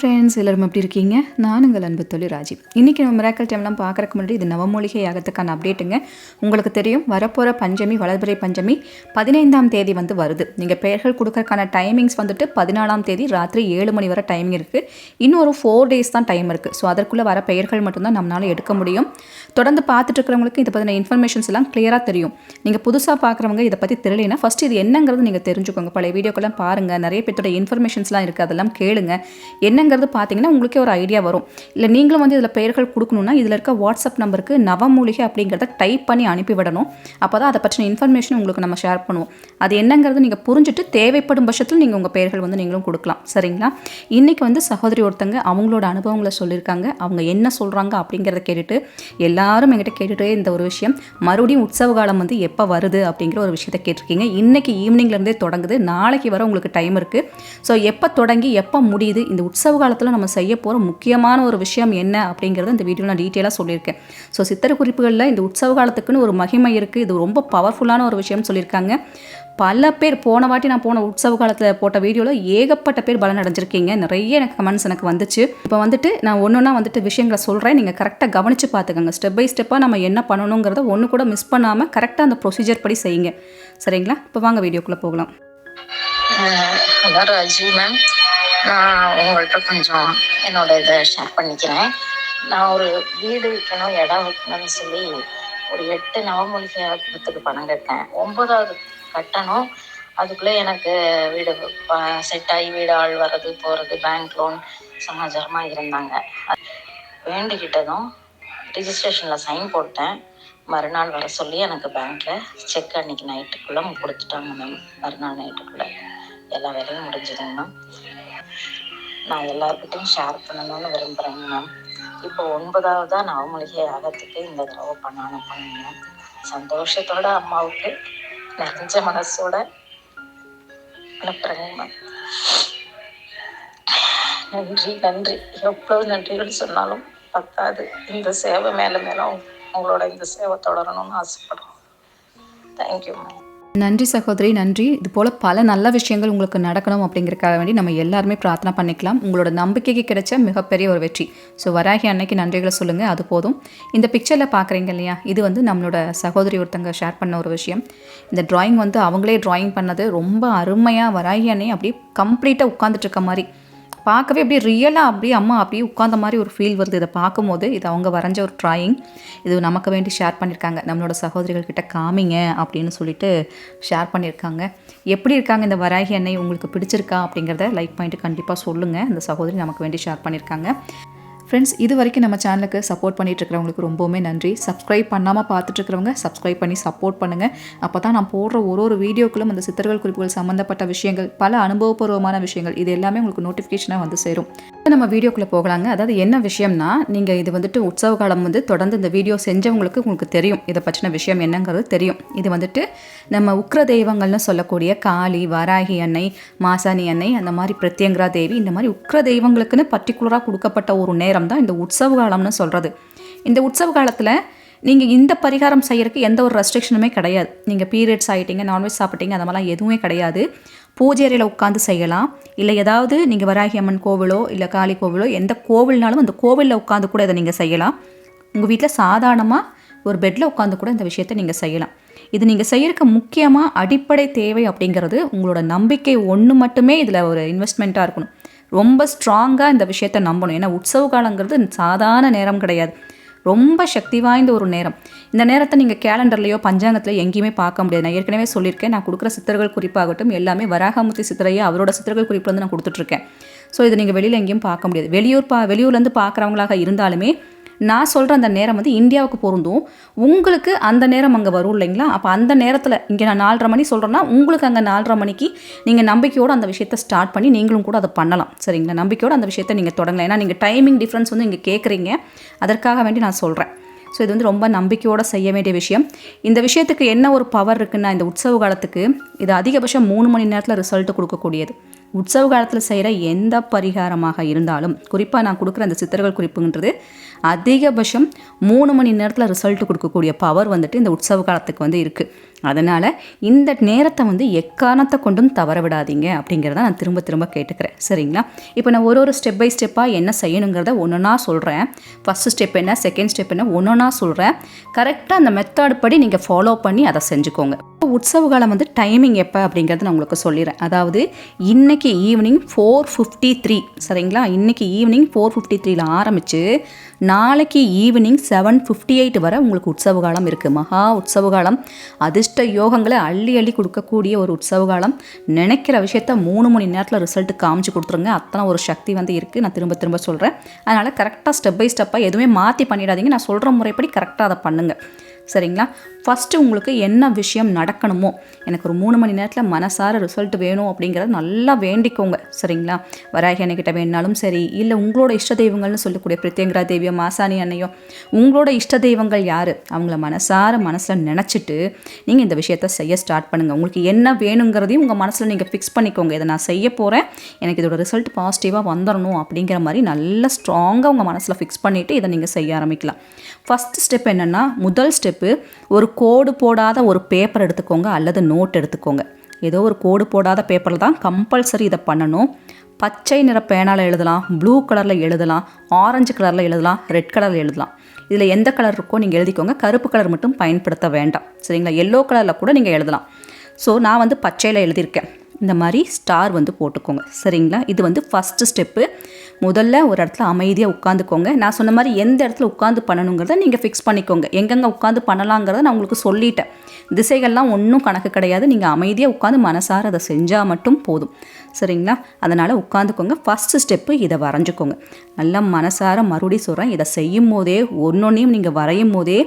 Friends எல்லோரும் எப்படி இருக்கீங்க? நான் உங்கள் அன்பு தொழில் ராஜி இன்றைக்கி நம்ம மிராக்கல் டைம்லாம் பார்க்குறக்கு முன்னாடி இது நவமூலிகை யாகத்துக்கான அப்டேட்டுங்க உங்களுக்கு தெரியும் வரப்போகிற பஞ்சமி வளர்பிறை பஞ்சமி பதினைந்தாம் தேதி வந்து வருது. நீங்கள் பெயர்கள் கொடுக்கறக்கான டைமிங்ஸ் வந்துட்டு பதினாலாம் தேதி ராத்திரி ஏழு மணி வரை டைமிங் இருக்குது இன்னும் ஒரு ஃபோர் டேஸ் தான் டைம் இருக்குது ஸோ அதற்குள்ளே வர பெயர்கள் மட்டும்தான் நம்மளால் எடுக்க முடியும். தொடர்ந்து பார்த்துட்டு இருக்கிறவங்களுக்கு இதை பற்றின இன்ஃபர்மேஷன்ஸ் எல்லாம் கிளியராக தெரியும். நீங்கள் புதுசாக பார்க்குறவங்க இதை பற்றி தெரியலைன்னா ஃபஸ்ட் இது என்னங்கிறது நீங்கள் தெரிஞ்சுக்கோங்க. பழைய வீடியோக்கெல்லாம் பாருங்கள் நிறைய பேர்த்தோட இன்ஃபர்மேஷன்ஸ்லாம் இருக்குது அதெல்லாம் கேளுங்க. என்னங்கிறது பார்த்தீங்கன்னா உங்களுக்கே ஒரு ஐடியா வரும். இல்லை நீங்களும் வந்து இதில் பெயர்கள் கொடுக்கணுன்னா இதில் இருக்க வாட்ஸ்அப் நம்பருக்கு நவமூலிகை அப்படிங்கிறத டைப் பண்ணி அனுப்பிவிடணும் அப்போ தான் அதை பற்றின இன்ஃபர்மேஷன் உங்களுக்கு நம்ம ஷேர் பண்ணுவோம். அது என்னங்கிறது நீங்கள் புரிஞ்சுட்டு தேவைப்படும் பட்சத்தில் நீங்கள் உங்கள் பெயர்கள் வந்து நீங்களும் கொடுக்கலாம். சரிங்களா? இன்றைக்கி வந்து சகோதரி ஒருத்தங்க அவங்களோட அனுபவங்களை சொல்லியிருக்காங்க. அவங்க என்ன சொல்கிறாங்க அப்படிங்கிறத கேட்டுட்டு எல்லாரும் என்கிட்ட கேட்டுகிட்டே இந்த ஒரு விஷயம். மறுபடியும் உற்சவ காலம் வந்து எப்போ வருது அப்படிங்கிற ஒரு விஷயத்தை கேட்டிருக்கீங்க. இன்றைக்கி ஈவினிங்லேருந்தே தொடங்குது. நாளைக்கு வர உங்களுக்கு டைம் இருக்குது ஸோ எப்போ தொடங்கி எப்போ முடியுது? இந்த உற்சவ காலத்தில் நம்ம செய்ய போகிற முக்கியமான ஒரு விஷயம் என்ன அப்படிங்கிறத இந்த வீடியோ நான் டீட்டெயிலாக சொல்லியிருக்கேன். ஸோ சித்திர குறிப்புகளில் இந்த உற்சவ காலத்துக்குன்னு ஒரு மகிமை இருக்குது இது ரொம்ப பவர்ஃபுல்லான ஒரு விஷயம்னு சொல்லியிருக்காங்க. பல பேர் போன வாட்டி நான் போன உற்சவ காலத்தில் போட்ட வீடியோவில் ஏகப்பட்ட பேர் பலன் அடைஞ்சிருக்கீங்க நிறைய எனக்கு கமெண்ட்ஸ் எனக்கு வந்துச்சு. இப்போ வந்துட்டு நான் ஒன்று ஒன்றா வந்துட்டு விஷயங்களை சொல்கிறேன் நீங்கள் கரெக்டாக கவனித்து பார்த்துக்கோங்க ஸ்டெப் பை ஸ்டெப்பாக நம்ம என்ன பண்ணணுங்கிறத ஒன்று கூட மிஸ் பண்ணாமல் கரெக்டாக அந்த ப்ரொசீஜர் படி செய்யுங்க. சரிங்களா? இப்போ வாங்க வீடியோக்குள்ளே போகலாம். ஹலோ ராஜி மேம் நான் உங்கள்கிட்ட கொஞ்சம் என்னோட இதை ஷேர் பண்ணிக்கிறேன். நான் ஒரு வீடு விற்கணும் இடம் விற்கணும்னு சொல்லி ஒரு எட்டு நவமூலிகை பணம் கட்டேன் ஒன்பதாவது கட்டணும். அதுக்குள்ளே எனக்கு வீடு செட் ஆகி வீடு ஆள் வர்றது போகிறது பேங்க் லோன் சமாச்சாரமாக இருந்தாங்க. வேண்டிக்கிட்டதும் ரிஜிஸ்ட்ரேஷனில் சைன் போட்டேன். மறுநாள் வர சொல்லி எனக்கு பேங்க்கில் செக் அன்னைக்கு நைட்டுக்குள்ளே கொடுத்துட்டாங்க மேம் மறுநாள் நைட்டுக்குள்ளே எல்லா வேலையும் முடிஞ்சதுங்க மேம் நான் எல்லாருக்கிட்டையும் ஷேர் பண்ணணும்னு விரும்புகிறேங்க மேம் இப்போ ஒன்பதாவதாக நவமளிகை ஆகத்துக்கு இந்த தடவை பண்ண அனுப்பணுங்க சந்தோஷத்தோட அம்மாவுக்கு நிறைஞ்ச மனசோட அனுப்புகிறேங்க மேம் நன்றி நன்றி. எவ்வளோ நன்றிகள் சொன்னாலும் பத்தாது. இந்த சேவை மேலே மேலே உங்களோட இந்த சேவை தொடரணும்னு ஆசைப்படுறோம். தேங்க்யூ மேம் நன்றி சகோதரி நன்றி. இது போல் பல நல்ல விஷயங்கள் உங்களுக்கு நடக்கணும் அப்படிங்கிறக்காக வேண்டி நம்ம எல்லாருமே பிரார்த்தனை பண்ணிக்கலாம். உங்களோட நம்பிக்கைக்கு கிடைச்ச மிகப்பெரிய ஒரு வெற்றி. ஸோ வராகி அன்னைக்கு நன்றிகளை சொல்லுங்கள் அது போதும். இந்த பிக்சரில் பார்க்குறீங்க இல்லையா? இது வந்து நம்மளோட சகோதரி ஒருத்தங்க ஷேர் பண்ண ஒரு விஷயம். இந்த ட்ராயிங் வந்து அவங்களே ட்ராயிங் பண்ணது ரொம்ப அருமையாக வராகி அன்னை அப்படியே கம்ப்ளீட்டாக உட்காந்துட்டு இருக்க மாதிரி. பார்க்கவே அப்படியே ரியலாக அப்படியே அம்மா அப்படியே உட்காந்த மாதிரி ஒரு ஃபீல் வருது. இதை பார்க்கும்போது இது அவங்க வரைஞ்ச ஒரு ட்ராயிங் இது நமக்கு வேண்டி ஷேர் பண்ணியிருக்காங்க. நம்மளோட சகோதரிகள் கிட்ட காமிங்க அப்படின்னு சொல்லிட்டு ஷேர் பண்ணியிருக்காங்க. எப்படி இருக்காங்க இந்த வராகி எண்ணெய் உங்களுக்கு பிடிச்சிருக்கா அப்படிங்கிறத லைக் பண்ணிட்டு கண்டிப்பாக சொல்லுங்கள் இந்த சகோதரி நமக்கு வேண்டி ஷேர் பண்ணியிருக்காங்க. ஃப்ரெண்ட்ஸ் இது வரைக்கும் நம்ம சேனலுக்கு சப்போர்ட் பண்ணிட்டு இருக்கிறவங்களுக்கு ரொம்பவுமே நன்றி. சப்ஸ்கிரைப் பண்ணாமல் பார்த்துட்ருக்கிறவங்க சப்ஸ்கிரைப் பண்ணி சப்போர்ட் பண்ணுங்கள் அப்போ தான் நான் போடுற ஒரு ஒரு வீடியோக்களும் அந்த சித்தர்கள் குறிப்புகள் சம்மந்தப்பட்ட விஷயங்கள் பல அனுபவபூர்வமான விஷயங்கள் இது எல்லாமே உங்களுக்கு நோட்டிஃபிகேஷனாக வந்து சேரும். நம்ம வீடியோக்குள்ளே போகலாங்க. அதாவது என்ன விஷயம்னா நீங்கள் இது வந்துட்டு உற்சவ காலம் வந்து தொடர்ந்து இந்த வீடியோ செஞ்சவங்களுக்கு உங்களுக்கு தெரியும். இதை பற்றின விஷயம் என்னங்கிறது தெரியும். இது வந்துட்டு நம்ம உக்ர தெய்வங்கள்னு சொல்லக்கூடிய காளி வராகி அன்னை மாசாணி அன்னை அந்த மாதிரி பிரத்யங்கரா தேவி இந்த மாதிரி உக்ர தெய்வங்களுக்குன்னு பர்டிகுலராக கொடுக்கப்பட்ட ஒரு நேரம். நேரம் தான் இந்த உற்சவ காலம்னு சொல்கிறது இந்த உற்சவ காலத்தில் நீங்கள் இந்த பரிகாரம் செய்கிறதுக்கு எந்த ஒரு ரெஸ்ட்ரிக்ஷனுமே கிடையாது. நீங்கள் பீரியட்ஸ் ஆகிட்டீங்க நான்வெஜ் சாப்பிட்டீங்க அந்த மாதிரிலாம் எதுவுமே கிடையாது. பூஜை அறையில் உட்காந்து செய்யலாம். இல்லை ஏதாவது நீங்கள் வராகி அம்மன் கோவிலோ இல்லை காளி கோவிலோ எந்த கோவில்னாலும் அந்த கோவிலில் உட்காந்து கூட இதை நீங்கள் செய்யலாம். உங்கள் வீட்டில் சாதாரணமாக ஒரு பெட்டில் உட்காந்து கூட இந்த விஷயத்தை நீங்கள் செய்யலாம். இது நீங்கள் செய்யறதுக்கு முக்கியமாக அடிப்படை தேவை அப்படிங்கிறது உங்களோட நம்பிக்கை ஒன்று மட்டுமே இதில் ஒரு இன்வெஸ்ட்மெண்ட்டாக இருக்கணும். ரொம்ப ஸ்ட்ராங்காக இந்த விஷயத்தை நம்பணும். ஏன்னா உற்சவ காலங்கிறது சாதாரண நேரம் கிடையாது. ரொம்ப சக்தி வாய்ந்த ஒரு நேரம். இந்த நேரத்தை நீங்கள் கேலண்டர்லையோ பஞ்சாங்கத்திலையோ எங்கேயுமே பார்க்க முடியாது. நான் ஏற்கனவே சொல்லியிருக்கேன். நான் கொடுக்குற சித்தர்கள் குறிப்பாகட்டும் எல்லாமே வராகமூர்த்தி சித்திரையை அவரோட சித்தர்கள் குறிப்பு வந்து நான் கொடுத்துட்ருக்கேன். ஸோ இதை நீங்கள் வெளியில் எங்கேயும் பார்க்க முடியாது. வெளியூர் பா வெளியூர்லேருந்து பார்க்குறவங்களாக இருந்தாலுமே நான் சொல்கிற அந்த நேரம் வந்து இந்தியாவுக்கு பொருந்தும். உங்களுக்கு அந்த நேரம் அங்கே வரும் இல்லைங்களா? அப்போ அந்த நேரத்தில் இங்கே நான் நாலரை மணி சொல்கிறேன்னா உங்களுக்கு அங்கே நாலரை மணிக்கு நீங்கள் நம்பிக்கையோடு அந்த விஷயத்தை ஸ்டார்ட் பண்ணி நீங்களும் கூட அதை பண்ணலாம். சரிங்களா? நம்பிக்கையோடு அந்த விஷயத்தை நீங்கள் தொடங்கலாம். ஏன்னா நீங்கள் டைமிங் டிஃப்ரென்ஸ் வந்து இங்கே கேட்குறீங்க அதற்காக வேண்டி நான் சொல்கிறேன் ஸோ இது வந்து ரொம்ப நம்பிக்கையோடு செய்ய வேண்டிய விஷயம். இந்த விஷயத்துக்கு என்ன ஒரு பவர் இருக்குன்னா இந்த உற்சவ காலத்துக்கு இது அதிகபட்சம் மூணு மணி நேரத்தில் ரிசல்ட் கொடுக்கக்கூடியது. உற்சவ காலத்தில் செய்கிற எந்த பரிகாரமாக இருந்தாலும் குறிப்பாக நான் கொடுக்குற அந்த சித்தர்கள் குறிப்புன்றது அதிகபட்சம் மூணு மணி நேரத்தில் ரிசல்ட் கொடுக்கக்கூடிய பவர் வந்துட்டு இந்த உற்சவ காலத்துக்கு வந்து இருக்குது அதனால் இந்த நேரத்தை வந்து எக்காரணத்தை கொண்டும் தவற விடாதீங்க அப்படிங்கிறத நான் திரும்ப திரும்ப கேட்டுக்கிறேன். சரிங்களா? இப்போ நான் ஒரு ஒரு ஸ்டெப் பை ஸ்டெப்பாக என்ன செய்யணுங்கிறத ஒன்றுனா சொல்கிறேன் ஃபஸ்ட்டு ஸ்டெப் என்ன செகண்ட் ஸ்டெப் என்ன ஒன்றுனா சொல்கிறேன் கரெக்டாக அந்த மெத்தட் படி நீங்கள் ஃபாலோ பண்ணி அதை செஞ்சுக்கோங்க. உற்சவ காலம் வந்து டைமிங் எப்போ அப்படிங்கிறத நான் உங்களுக்கு சொல்லிடுறேன். அதாவது இன்னைக்கு ஈவினிங் ஃபோர் ஃபிஃப்டி த்ரீ சரிங்களா? இன்றைக்கி ஈவினிங் ஃபோர் ஃபிஃப்டி த்ரீல ஆரம்பித்து நாளைக்கு ஈவினிங் செவன் ஃபிஃப்டி எயிட் வரை உங்களுக்கு உற்சவ காலம் இருக்குது மகா உற்சவ காலம் அதிர்ஷ்ட யோகங்களை அள்ளி அள்ளி கொடுக்கக்கூடிய ஒரு உற்சவ காலம் நினைக்கிற விஷயத்த மூணு மணி நேரத்தில் ரிசல்ட் காமிச்சு கொடுத்துருங்க. அத்தனை ஒரு சக்தி வந்து இருக்குது நான் திரும்ப திரும்ப சொல்கிறேன் அதனால் கரெக்டாக ஸ்டெப் பை ஸ்டெப்பாக எதுவுமே மாற்றி பண்ணிடாதீங்க. நான் சொல்கிற முறைப்படி கரெக்டாக அதை பண்ணுங்கள் சரிங்களா? ஃபஸ்ட்டு உங்களுக்கு என்ன விஷயம் நடக்கணுமோ எனக்கு ஒரு மூணு மணி நேரத்தில் மனசார ரிசல்ட் வேணும் அப்படிங்கிறத நல்லா வேண்டிக்கோங்க சரிங்களா? வராகி அன்னைக்கிட்ட வேணாலும் சரி இல்லை உங்களோட இஷ்ட தெய்வங்கள்னு சொல்லக்கூடிய பிரத்யங்கரா தேவியோ மாசாணி அன்னையோ உங்களோட இஷ்ட தெய்வங்கள் யார்? அவங்கள மனசார மனசில் நினச்சிட்டு நீங்கள் இந்த விஷயத்த செய்ய ஸ்டார்ட் பண்ணுங்கள் உங்களுக்கு என்ன வேணுங்கிறதையும் உங்கள் மனசில் நீங்கள் ஃபிக்ஸ் பண்ணிக்கோங்க. இதை நான் செய்ய போகிறேன் எனக்கு இதோட ரிசல்ட் பாசிட்டிவாக வந்துடணும் அப்படிங்கிற மாதிரி நல்லா ஸ்ட்ராங்காக உங்கள் மனசில் ஃபிக்ஸ் பண்ணிவிட்டு இதை நீங்கள் செய்ய ஆரம்பிக்கலாம். ஃபஸ்ட் ஸ்டெப் என்னென்னா முதல் ஸ்டெப் ஸ்டெப்பு ஒரு கோடு போடாத ஒரு பேப்பர் எடுத்துக்கோங்க அல்லது நோட் எடுத்துக்கோங்க. ஏதோ ஒரு கோடு போடாத பேப்பரில் தான் கம்பல்சரி இதை பண்ணணும். பச்சை நிற பேனால் எழுதலாம் ப்ளூ கலரில் எழுதலாம் ஆரஞ்சு கலரில் எழுதலாம் ரெட் கலரில் எழுதலாம். இதில் எந்த கலர் இருக்கோ நீங்கள் எழுதிக்கோங்க. கருப்பு கலர் மட்டும் பயன்படுத்த வேண்டாம். சரிங்களா? எல்லோ கலரில் கூட நீங்கள் எழுதலாம். ஸோ நான் வந்து பச்சையில் எழுதியிருக்கேன். இந்த மாதிரி ஸ்டார் வந்து போட்டுக்கோங்க. சரிங்களா? இது வந்து ஃபஸ்ட்டு ஸ்டெப்பு முதல்ல ஒரு இடத்துல அமைதியாக உட்காந்துக்கோங்க. நான் சொன்ன மாதிரி எந்த இடத்துல உட்காந்து பண்ணணுங்கிறத நீங்கள் ஃபிக்ஸ் பண்ணிக்கோங்க. எங்கெங்கே உட்காந்து பண்ணலாங்கிறத நான் உங்களுக்கு சொல்லிட்டேன். திசைகள்லாம் ஒன்றும் கணக்கு கிடையாது. நீங்கள் அமைதியாக உட்காந்து மனசார அதை செஞ்சால் மட்டும் போதும். சரிங்களா? அதனால் உட்காந்துக்கோங்க. ஃபஸ்ட்டு ஸ்டெப்பு இதை வரைஞ்சிக்கோங்க. நல்லா மனசார மறுபடியும் சொல்கிறேன் இதை செய்யும் போதே ஒன்றொன்றையும் நீங்கள் வரையும் போதே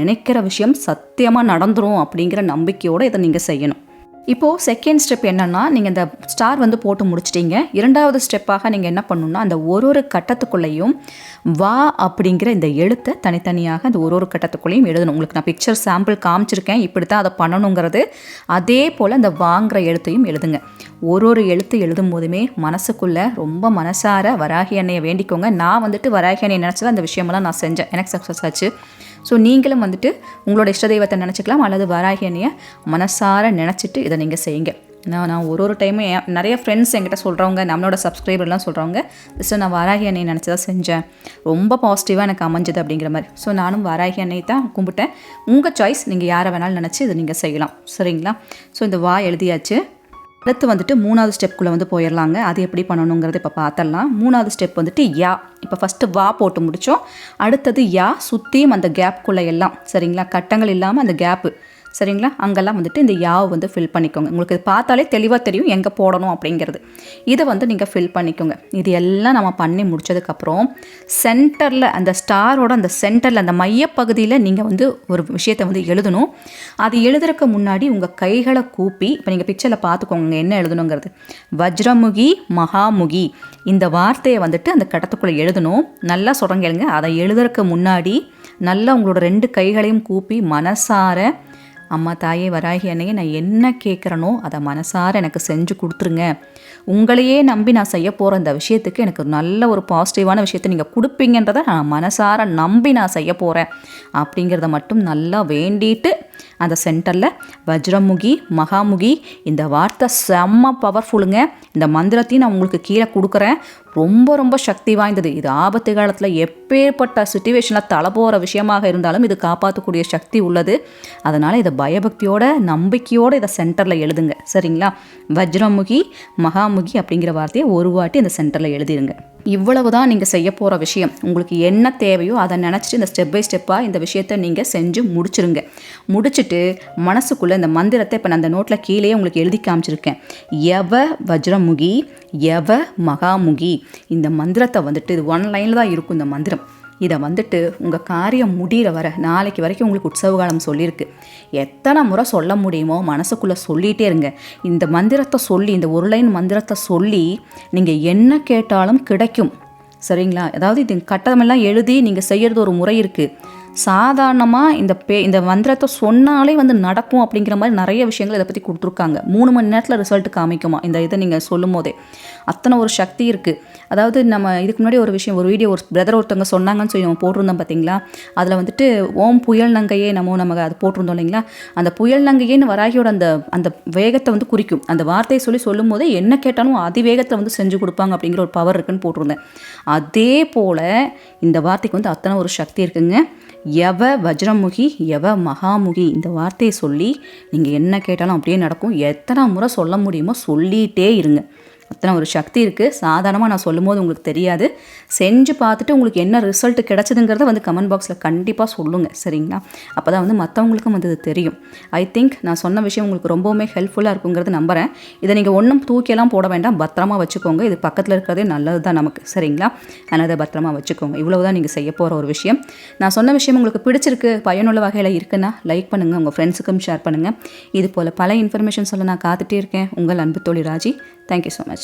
நினைக்கிற விஷயம் சத்தியமாக நடந்துடும் அப்படிங்கிற நம்பிக்கையோடு இதை நீங்கள் செய்யணும். இப்போது செகண்ட் ஸ்டெப் என்னென்னா நீங்கள் இந்த ஸ்டார் வந்து போட்டு முடிச்சிட்டீங்க. இரண்டாவது ஸ்டெப்பாக நீங்கள் என்ன பண்ணணுன்னா அந்த ஒரு ஒரு கட்டத்துக்குள்ளேயும் வா அப்படிங்கிற இந்த எழுத்தை தனித்தனியாக அந்த ஒரு ஒரு கட்டத்துக்குள்ளேயும் எழுதணும். உங்களுக்கு நான் பிக்சர் சாம்பிள் காமிச்சிருக்கேன். இப்படி தான் அதை பண்ணணுங்கிறது. அதே போல் அந்த வாங்கிற எழுத்தையும் எழுதுங்க. ஒரு ஒரு எழுத்து எழுதும் போதுமே மனசுக்குள்ளே ரொம்ப மனசார வராகி அன்னையை வேண்டிக்கோங்க. நான் வந்துட்டு வராகி அன்னையை நினச்சது அந்த விஷயமெல்லாம் நான் செஞ்சேன். எனக்கு சக்ஸஸ் ஆச்சு. ஸோ நீங்களும் வந்துட்டு உங்களோட இஷ்ட தெய்வத்தை நினச்சிக்கலாம் அல்லது வராகி மனசார நினச்சிட்டு இதை நீங்கள் செய்யுங்க. நான் நான் ஒரு ஒரு டைமும் என் நிறைய ஃப்ரெண்ட்ஸ் என்கிட்ட சொல்கிறவங்க நம்மளோட சப்ஸ்கிரைபர்லாம் சொல்கிறவங்க ஜஸ்ட்டு நான் வாராகி அன்னையை நினச்சி தான் செஞ்சேன். ரொம்ப பாசிட்டிவாக எனக்கு அமைஞ்சது அப்படிங்கிற மாதிரி. ஸோ நானும் வாராகி அன்னையை தான் கும்பிட்டேன். உங்கள் சாய்ஸ் நீங்கள் யாரை வேணாலும் நினச்சி இதை நீங்கள் செய்யலாம். சரிங்களா? ஸோ இந்த வா எழுதியாச்சு. அடுத்து வந்துட்டு மூணாவது ஸ்டெப்குள்ளே வந்து போயிடலாங்க அது எப்படி பண்ணணுங்கிறத இப்போ பார்த்துடலாம் மூணாவது ஸ்டெப் வந்துட்டு யா. இப்போ ஃபஸ்ட்டு வா போட்டு முடித்தோம் அடுத்தது யா சுற்றியும் அந்த கேப்புக்குள்ளே எல்லாம். சரிங்களா? கட்டங்கள் இல்லாமல் அந்த கேப்பு சரிங்களா? அங்கெல்லாம் வந்துட்டு இந்த யாவை வந்து ஃபில் பண்ணிக்கோங்க. உங்களுக்கு பார்த்தாலே தெளிவாக தெரியும் எங்கே போடணும் அப்படிங்கிறது. இதை வந்து நீங்கள் ஃபில் பண்ணிக்கோங்க. இது எல்லாம் நம்ம பண்ணி முடிச்சதுக்கப்புறம் சென்டரில் அந்த ஸ்டாரோட அந்த சென்டரில் அந்த மையப்பகுதியில் நீங்கள் வந்து ஒரு விஷயத்தை வந்து எழுதணும். அது எழுதுறதுக்கு முன்னாடி உங்கள் கைகளை கூப்பி இப்போ நீங்கள் பிக்சரில் பார்த்துக்கோங்க என்ன எழுதணுங்கிறது. வஜ்ரமுகி மகாமுகி. இந்த வார்த்தையை வந்துட்டு அந்த கடத்துக்குள்ளே எழுதணும். நல்லா சொல்கிறேங்க அதை எழுதுறதுக்கு முன்னாடி நல்லா உங்களோட ரெண்டு கைகளையும் கூப்பி மனசார அம்மா தாயே வராகி அன்னையே நான் என்ன கேட்குறனோ அதை மனசார எனக்கு செஞ்சு கொடுத்துருங்க. உங்களையே நம்பி நான் செய்ய போகிற இந்த விஷயத்துக்கு எனக்கு நல்ல ஒரு பாசிட்டிவான விஷயத்தை நீங்கள் கொடுப்பீங்கன்றதை நான் மனசார நம்பி நான் செய்ய போகிறேன் அப்படிங்கிறத மட்டும் நல்லா வேண்டிட்டு அந்த சென்டரில் வஜ்ரமுகி மகாமுகி இந்த வார்த்தை செம்ம பவர்ஃபுல்லுங்க இந்த மந்திரத்தையும் நான் உங்களுக்கு கீழே கொடுக்குறேன். ரொம்ப ரொம்ப சக்தி வாய்ந்தது. இது ஆபத்து காலத்தில் எப்பேற்பட்ட சுச்சுவேஷனில் தலை போகிற விஷயமாக இருந்தாலும் இது காப்பாற்றக்கூடிய சக்தி உள்ளது. அதனால் இதை பயபக்தியோட நம்பிக்கையோடு இதை சென்டரில் எழுதுங்க. சரிங்களா? வஜ்ரமுகி மகாமுகி அப்படிங்கிற வார்த்தையை ஒரு வாட்டி இந்த சென்டரில் எழுதிருங்க. இவ்வளவு தான் நீங்கள் செய்ய போகிற விஷயம். உங்களுக்கு என்ன தேவையோ அதை நினச்சிட்டு இந்த ஸ்டெப் பை ஸ்டெப்பாக இந்த விஷயத்தை நீங்கள் செஞ்சு முடிச்சிருங்க. முடிச்சுட்டு மனசுக்குள்ளே இந்த மந்திரத்தை இப்போ நான் அந்த நோட்டில் கீழே உங்களுக்கு எழுதி காமிச்சிருக்கேன். எவ வஜ்ரமுகி எவ மகாமுகி. இந்த மந்திரத்தை வந்துட்டு இது ஒன் லைனில் தான் இருக்கும் இந்த மந்திரம். இதை வந்துட்டு உங்கள் காரியம் முடிகிற வர நாளைக்கு வரைக்கும் உங்களுக்கு உற்சவ காலம் சொல்லியிருக்கு எத்தனை முறை சொல்ல முடியுமோ மனசுக்குள்ளே சொல்லிகிட்டே இருங்க. இந்த மந்திரத்தை சொல்லி இந்த ஒரு லைன் மந்திரத்தை சொல்லி நீங்கள் என்ன கேட்டாலும் கிடைக்கும். சரிங்களா? அதாவது இது கட்டமெல்லாம் எழுதி நீங்கள் செய்கிறது ஒரு முறை இருக்குது சாதாரணமாக இந்த பே இந்த மந்திரத்தை சொன்னாலே வந்து நடக்கும் அப்படிங்கிற மாதிரி நிறைய விஷயங்கள் இதை பற்றி கொடுத்துருக்காங்க. மூணு மணி நேரத்தில் ரிசல்ட் காமிக்குமா? இந்த இதை நீங்கள் சொல்லும் போதே அத்தனை ஒரு சக்தி இருக்குது அதாவது நம்ம இதுக்கு முன்னாடி ஒரு விஷயம் ஒரு வீடியோ ஒரு பிரதர் ஒருத்தவங்க சொன்னாங்கன்னு சொல்லி நம்ம போட்டிருந்தோம் பார்த்தீங்களா அதில் வந்துட்டு ஓம் புயல் நங்கையே நம்ம நம்ம அது போட்டிருந்தோம் இல்லைங்களா? அந்த புயல் நங்கையேன்னு வராகியோட அந்த அந்த வேகத்தை வந்து குறிக்கும். அந்த வார்த்தையை சொல்லி சொல்லும் போதே என்ன கேட்டாலும் அதிவேகத்தில் வந்து செஞ்சு கொடுப்பாங்க அப்படிங்கிற ஒரு பவர் இருக்குன்னு போட்டிருந்தேன். அதே போல் இந்த வார்த்தைக்கு வந்து அத்தனை ஒரு சக்தி இருக்குங்க. எவ வஜ்ரமுகி எவ மகாமுகி இந்த வார்த்தையை சொல்லி நீங்கள் என்ன கேட்டாலும் அப்படியே நடக்கும். எத்தனை முறை சொல்ல முடியுமோ சொல்லிகிட்டே இருங்க. அத்தனை ஒரு சக்தி இருக்குது சாதாரணமாக நான் சொல்லும்போது உங்களுக்கு தெரியாது. செஞ்சு பார்த்துட்டு உங்களுக்கு என்ன ரிசல்ட் கிடச்சிதுங்கிறத வந்து கமெண்ட் பாக்ஸில் கண்டிப்பாக சொல்லுங்கள் சரிங்களா? அப்போ தான் வந்து மற்றவங்களுக்கும் வந்து இது தெரியும். ஐ திங்க் நான் சொன்ன விஷயம் உங்களுக்கு ரொம்பவுமே ஹெல்ப்ஃபுல்லாக இருக்குங்கிறது நம்புகிறேன் இதை நீங்கள் ஒன்றும் தூக்கியெல்லாம் போட வேண்டாம். பத்திரமா வச்சுக்கோங்க. இது பக்கத்தில் இருக்கிறதே நல்லது தான் நமக்கு. சரிங்களா? அதனால் அதை பத்திரமா வச்சுக்கோங்க. இவ்வளோ தான் நீங்கள் செய்ய போகிற ஒரு விஷயம். நான் சொன்ன விஷயம் உங்களுக்கு பிடிச்சிருக்கு பயனுள்ள வகையில் இருக்குன்னா லைக் பண்ணுங்கள் உங்கள் ஃப்ரெண்ட்ஸுக்கும் ஷேர் பண்ணுங்கள் இது போல் பல இன்ஃபர்மேஷன் சொல்ல நான் காத்துட்டே இருக்கேன். உங்கள் அன்பு தோழி ராஜி. Thank you so much